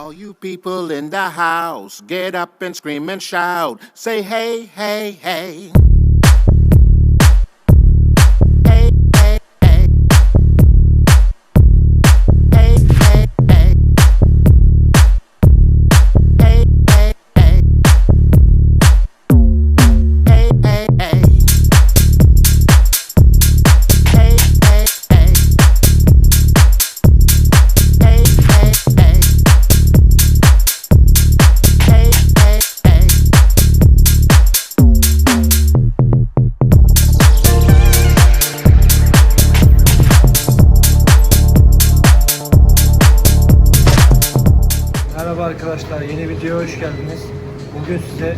All you people in the house, get up and scream and shout. Say hey, hey, hey. Merhaba arkadaşlar, yeni videoya hoş geldiniz. Bugün size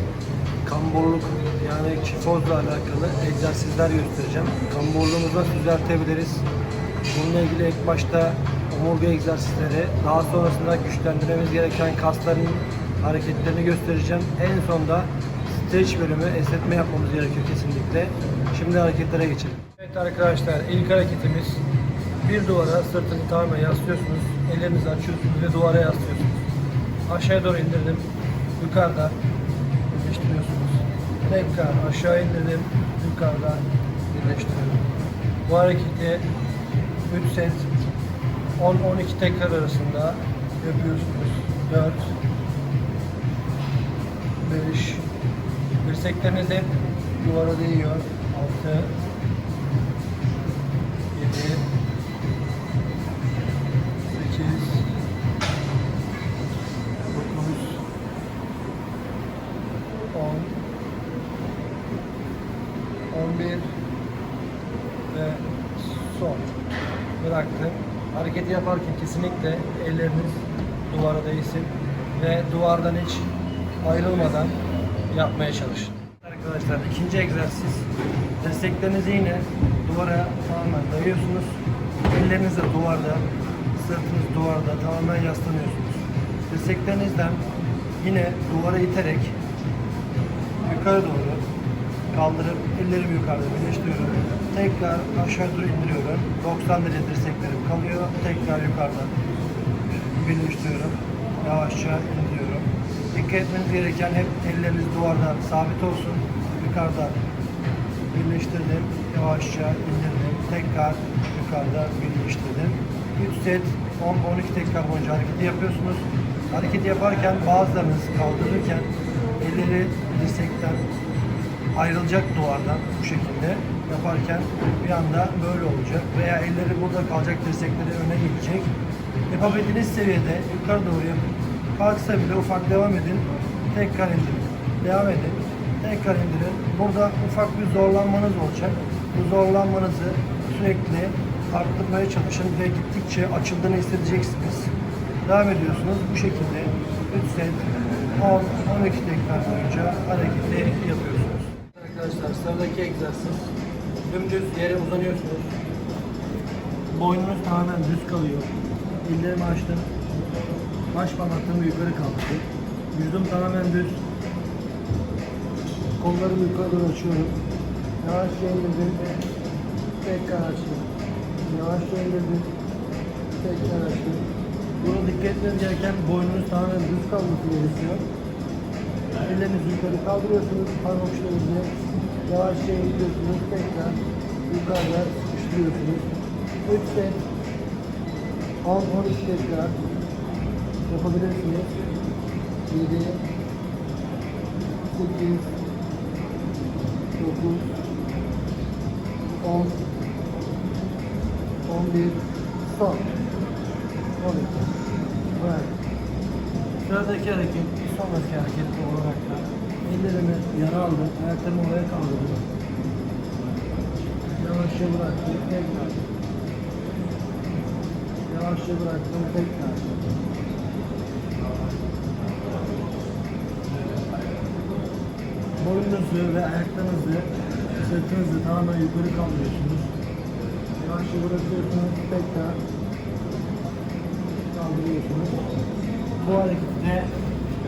kamburluk yani kifozla alakalı egzersizler göstereceğim. Kamburluğumuzu nasıl düzeltebiliriz? Bununla ilgili ilk başta omurga egzersizleri, daha sonrasında güçlendirmemiz gereken kasların hareketlerini göstereceğim. En sonda streç bölümü, esnetme yapmamız gerekiyor kesinlikle. Şimdi hareketlere geçelim. Evet arkadaşlar, ilk hareketimiz bir duvara sırtını tamamen yaslıyorsunuz. Ellerinizi açıyorsunuz ve duvara yaslıyorsunuz. Aşağıya doğru indirdim. Yukarıda birleştiriyorsunuz. Tekrar aşağı indirdim. Yukarıda birleştiriyorum. Bu hareketi 3 set 10-12 tekrar arasında yapıyorsunuz. 4 5 Dirsekleriniz hep duvara değiyor. 6 7 Yaparken kesinlikle elleriniz duvara değsin ve duvardan hiç ayrılmadan yapmaya çalışın. Arkadaşlar ikinci egzersiz desteklerinizi yine duvara tamamen dayıyorsunuz. Elleriniz de duvarda, sırtınız duvarda tamamen yaslanıyorsunuz. Dirseklerinizden yine duvara iterek yukarı doğru kaldırıp ellerimi yukarıda birleştiriyorum. Tekrar aşağı doğru indiriyorum. 90 derece dirseklerim kalıyor. Tekrar yukarıda birleştiriyorum. Yavaşça indiriyorum. Dikkat etmeniz gereken hep elleriniz duvarda sabit olsun. Yukarıda birleştirdim. Yavaşça indirdim. Tekrar yukarıda birleştirdim. 3 set 10-12 tekrar boyunca hareketi yapıyorsunuz. Hareketi yaparken bazılarınız kaldırırken elleri dirsekten ayrılacak duvardan bu şekilde yaparken bir anda böyle olacak veya elleri burada kalacak dirsekleri öne gidecek. Yapabildiğiniz seviyede yukarı doğru yapın. Kalksa bile ufak devam edin. Tekrar indirin. Devam edin. Tekrar indirin. Burada ufak bir zorlanmanız olacak. Bu zorlanmanızı sürekli arttırmaya çalışın ve gittikçe açıldığını hissedeceksiniz. Devam ediyorsunuz. Bu şekilde 3 set 10-12 tekrar boyunca hareketi yapıyorsunuz. Arkadaşlar sıradaki egzersiz dümdüz yere uzanıyorsunuz. Boynunuz tamamen düz kalıyor. Ellerimi açtım. Baş parmaklarımı yukarı kaldırdım. Vücudum tamamen düz. Kollarımı yukarı doğru açıyorum. Yavaşça indirdim. Tekrar açtım. Yavaşça indirdim. Tekrar açtım. Buna dikkat etmeniz gereken boynunuz tamamen düz kalması gerekiyor. Ellerinizi yukarı kaldırıyorsunuz. Parmak uçlarınızı yavaşça indiriyorsunuz. Tekrar yukarıda sıkıştırıyorsunuz. 3 set 10-12 tekrar yapabilirsiniz. 7 8 9 10 11 son 12 Evet. Sıradaki hareket, sonraki hareket olarak da ellerimi yana aldım, ayaklarımı oraya kaldırdım. Yavaşça bıraktım, tekrar. Yavaşça bıraktım, tekrar. Boynunuzu ve ayaklarınızı, sırtınızı tamamen yukarı kaldırıyorsunuz. Yavaşça bırakıyorsunuz, tekrar kaldırıyorsunuz. Bu hareketi de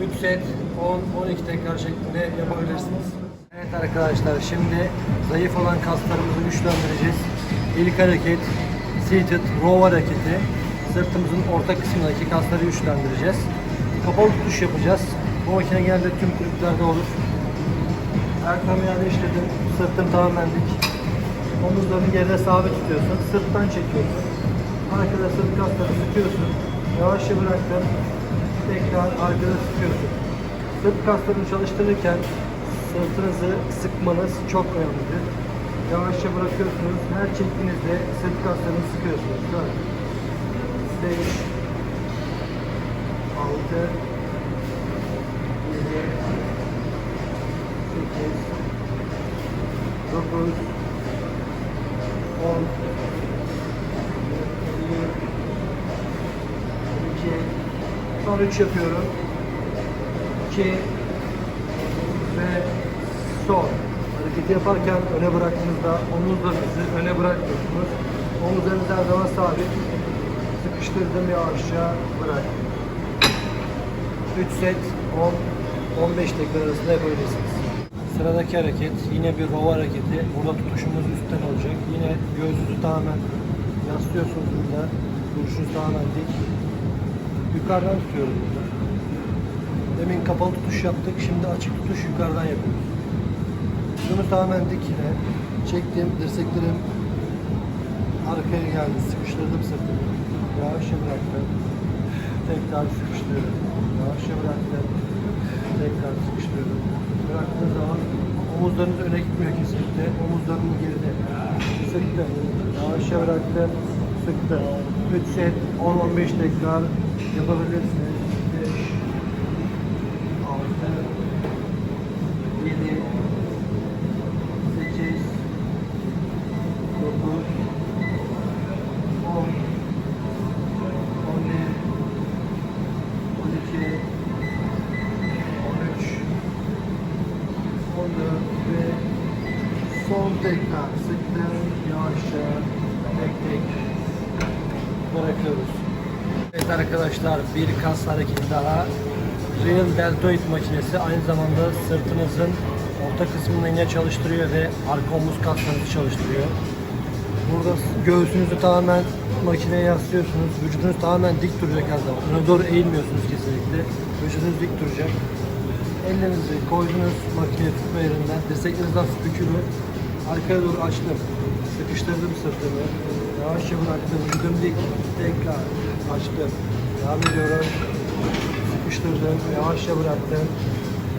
3 set 10-12 tekrar şeklinde yapabilirsiniz. Evet arkadaşlar şimdi zayıf olan kaslarımızı güçlendireceğiz. İlk hareket seated row hareketi. Sırtımızın orta kısmındaki kasları güçlendireceğiz. kapalı tutuş yapacağız. Bu makine genelde tüm kulüplerde olur. Ayaklarımı yerleştirdim. Sırtım tamamen dik. Omuzlarını geride sabit tutuyorsun. Sırttan çekiyorsun. Arkada sırt kasları sıkıyorsun. Yavaşça bıraktın. Tekrar arkada sıkıyorsun. Sırt kaslarını çalıştırırken sırtınızı sıkmanız çok önemlidir. Yavaşça bırakıyorsunuz. Her çektiğinizde sırt kaslarını sıkıyorsunuz. 4, 5, 6, 7, 8, 9, 10, 13 yapıyorum. 2 ve sol. Hareketi yaparken öne bıraktığınızda omuzlarınızı öne bırakmıyorsunuz. Omuzlarınız her zaman sabit. Sıkıştırdım yavaşça bırak. 3 set 10 15 dakika arasında yapabilirsiniz. Sıradaki hareket yine bir rova hareketi. Burada tutuşumuz üstten olacak. Yine göğsünüzü tamamen yaslıyorsunuz burada. Duruşunuz tamamen dik. Yukarıdan tutuyoruz burada. Demin kapalı tutuş yaptık. Şimdi açık tutuş yukarıdan yapıyoruz. Şunu tamamen dik yine. Çektim. Dirseklerim arkaya geldi. Sıkıştırdım sırtımı. Yavaşça bıraktım. Tekrar sıkıştırıyorum. Yavaşça bıraktım. Tekrar sıkıştırıyorum. Bıraktığınız zaman omuzlarınız öne gitmiyor kesinlikle. Omuzlarını geride. Sıktım. Yavaşça bıraktım. Sıktım. 3 set 10-15 tekrar yapabilirsiniz. 5 6 7 8 9 10 11 12 13 14 ve son tekrar sıktım yavaşça tek tek bırakıyoruz. Evet arkadaşlar bir kas hareketi daha. Real deltoid makinesi aynı zamanda sırtınızın orta kısmını yine çalıştırıyor ve arka omuz kaslarınızı çalıştırıyor. Burada göğsünüzü tamamen makineye yaslıyorsunuz. Vücudunuz tamamen dik duracak her zaman. Öne doğru eğilmiyorsunuz kesinlikle. Vücudunuz dik duracak. Ellerinizi koydunuz makineye tutma yerinden. Dirsekleriniz hafif bükülü. Arkaya doğru açtım. Sıkıştırdım sırtımı. Yavaşça bıraktım. Vücudum dik. Tekrar açtım. Devam ediyorum. Sıkıştırdım. Yavaşça bıraktım.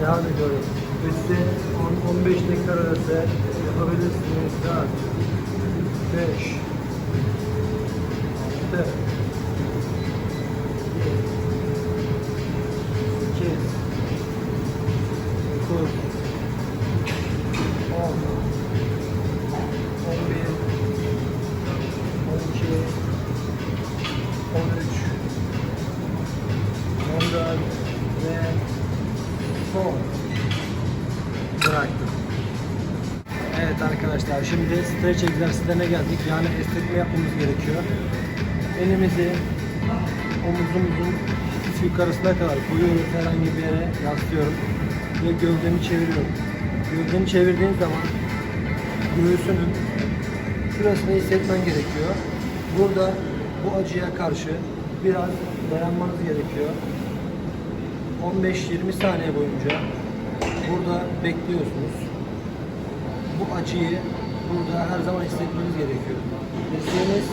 Devam ediyorum. Üstü 10-15 dakika arası yapabilirsiniz. 4 5 6 son bıraktım. Evet arkadaşlar şimdi streç egzersizlerine geldik. Yani esnetme yapmamız gerekiyor. Elimizi omuzumuzun hafif yukarısına kadar koyuyoruz herhangi bir yere yaslıyorum ve gövdemi çeviriyorum. Gövdeni çevirdiğin zaman göğsünün şurasını hissetmen gerekiyor. Burada bu acıya karşı biraz dayanmanız gerekiyor. 15-20 saniye boyunca burada bekliyorsunuz bu acıyı burada her zaman hissetmeniz gerekiyor. Dirseğiniz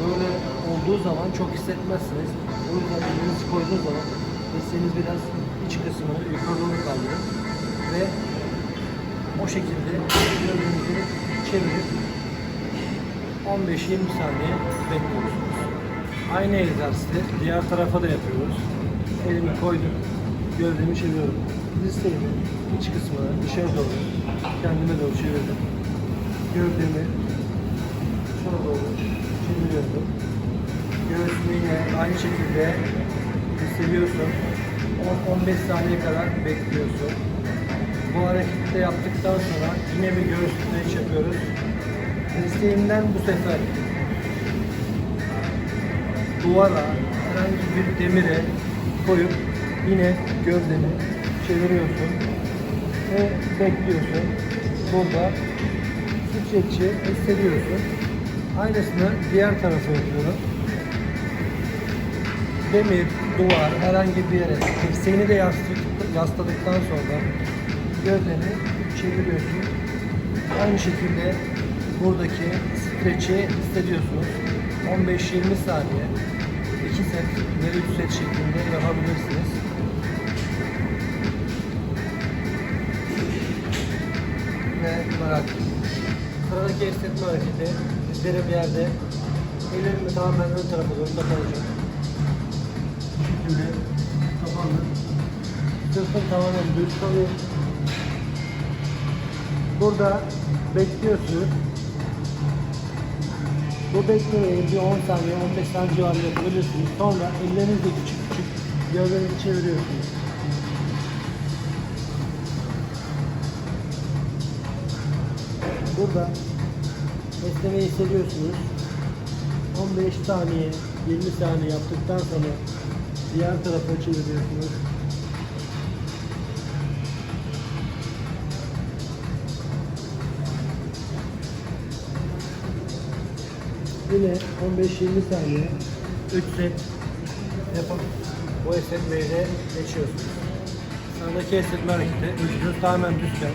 böyle olduğu zaman çok hissetmezsiniz. O yüzden elinizi koyduğunuz zaman dirseğiniz biraz iç kısmını yukarı doğru kaldırın ve o şekilde gövdenizi çevirip 15-20 saniye bekliyorsunuz. Aynı egzersizi diğer tarafa da yapıyoruz. Elimi koydum, gövdemi çeviriyorum. Dirseğimi iç kısmını dışarı doğru kendime doğru çevirdim. Gövdemi şuna doğru çeviriyorum. Göğsümü yine aynı şekilde hissediyorsun. 10-15 saniye kadar bekliyorsun. Bu hareketi yaptıktan sonra yine bir göğüs streç yapıyoruz. Dirseğimden bu sefer duvara herhangi bir demire koyup yine gövdeni çeviriyorsun ve bekliyorsun. Burada streçi hissediyorsun. Aynısını diğer tarafa yapıyorum. demir, duvar, herhangi bir yere dirseğini de yasladıktan sonra gövdeni çeviriyorsun. Aynı şekilde buradaki streçi hissediyorsunuz. 15-20 saniye 2 set ve 3 set şeklinde yapabilirsiniz. Ve bırak. Sıradaki esnetme hareketi dizlerim yerde. Ellerimi tamamen ön tarafa doğru kapanacak. Bu şekilde kapandı. Sırtım tamamen düz kalıyor. Burada bekliyorsunuz. Bu beklemeyi bir 10 saniye, 15 saniye civarında yapabilirsiniz. Sonra ellerinizle küçük küçük gövdenizi çeviriyorsunuz. Burada esnemeyi hissediyorsunuz. 15 saniye, 20 saniye yaptıktan sonra diğer tarafa çeviriyorsunuz. Yine 15-20 saniye 3 set yapıp bu esnetmeyi de geçiyorsunuz. Sıradaki esnetme hareketi vücudunuz tamamen düzken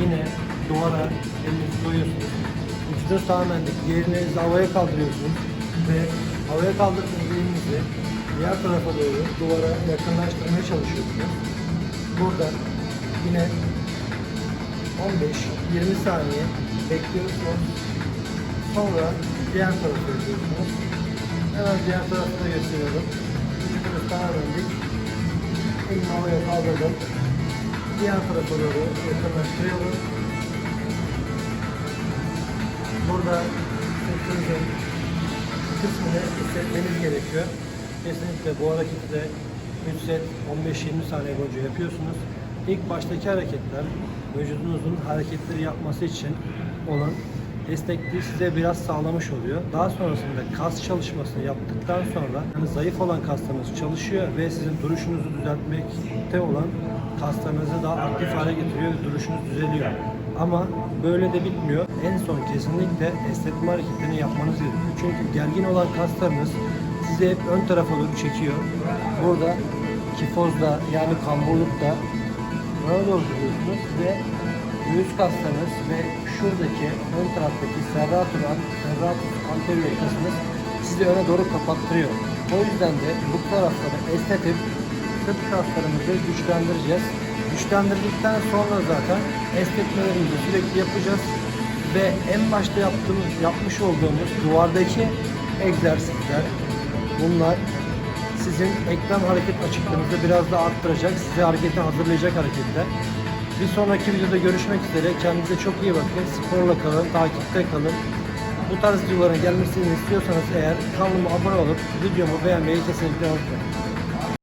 yine duvara elinizi koyuyorsunuz. Vücudunuz tamamen dik. Diğer elinizi havaya kaldırıyorsunuz ve havaya kaldırdığınız elinizi diğer tarafa doğru duvara yakınlaştırmaya çalışıyorsunuz. Burada yine 15-20 saniye bekliyorsunuz. Sonra diğer tarafa yapıyorsunuz. Hemen diğer tarafı da gösteriyorum. Vücudunuz tamamen dik. Elimi havaya kaldırdım. Diğer tarafa doğru yakınlaştırıyorum. Burada sırtınızın kısmını hissetmeniz gerekiyor. Kesinlikle bu hareketi de 3 set 15-20 saniye boyunca yapıyorsunuz. İlk baştaki hareketler vücudunuzun hareketleri yapması için olan destekli size biraz sağlamış oluyor. Daha sonrasında kas çalışmasını yaptıktan sonra yani zayıf olan kaslarınız çalışıyor ve sizin duruşunuzu düzeltmekte olan kaslarınızı daha aktif hale getiriyor ve duruşunuz düzeliyor. Ama böyle de bitmiyor. En son kesinlikle esnetme hareketlerini yapmanız gerekiyor. Çünkü gergin olan kaslarınız sizi hep ön tarafa doğru çekiyor. Burada kifozda yani kamburlukta Böyle doğru duruyorsunuz ve göğüs kaslarınız ve şuradaki ön taraftaki serratus, serratus anterior kasınız sizi öne doğru kapattırıyor. O yüzden de bu tarafları esnetip sırt kaslarımızı güçlendireceğiz. Güçlendirdikten sonra zaten esnetmelerimizi sürekli yapacağız ve en başta yaptığımız, yapmış olduğumuz duvardaki egzersizler bunlar sizin eklem hareket açıklığınızı biraz daha arttıracak, sizi harekete hazırlayacak hareketler. Bir sonraki videoda görüşmek üzere. Kendinize çok iyi bakın. Sporla kalın, takipte kalın. Bu tarz videoların gelmesini istiyorsanız eğer kanalıma abone olup videomu beğenmeyi kesinlikle unutmayın.